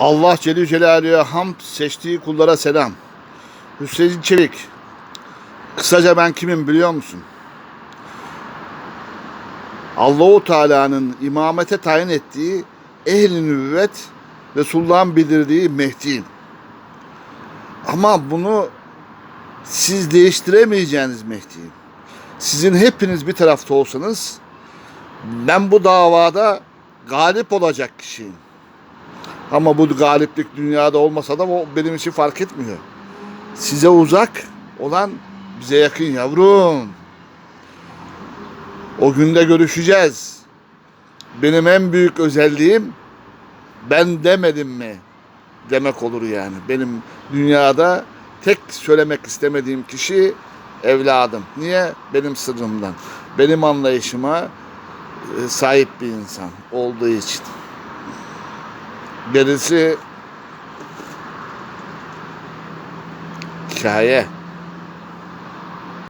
Allah Celle Celaluhu'ya hamd seçtiği kullara selam. Hüseyin Çelik. Kısaca ben kimim biliyor musun? Allahu Teala'nın imamete tayin ettiği ehli nübüvvet Resulullah'ın bildirdiği Mehdi'yim. Ama bunu siz değiştiremeyeceğiniz Mehdi'yim. Sizin hepiniz bir tarafta olsanız ben bu davada galip olacak kişiyim. Ama bu galiplik dünyada olmasa da o benim için fark etmiyor. Size uzak olan bize yakın yavrum. O günde görüşeceğiz. Benim en büyük özelliğim ben demedim mi demek olur yani. Benim dünyada tek söylemek istemediğim kişi evladım. Niye? Benim sırrımdan. Benim anlayışıma e, sahip bir insan olduğu için. Gerisi hikaye.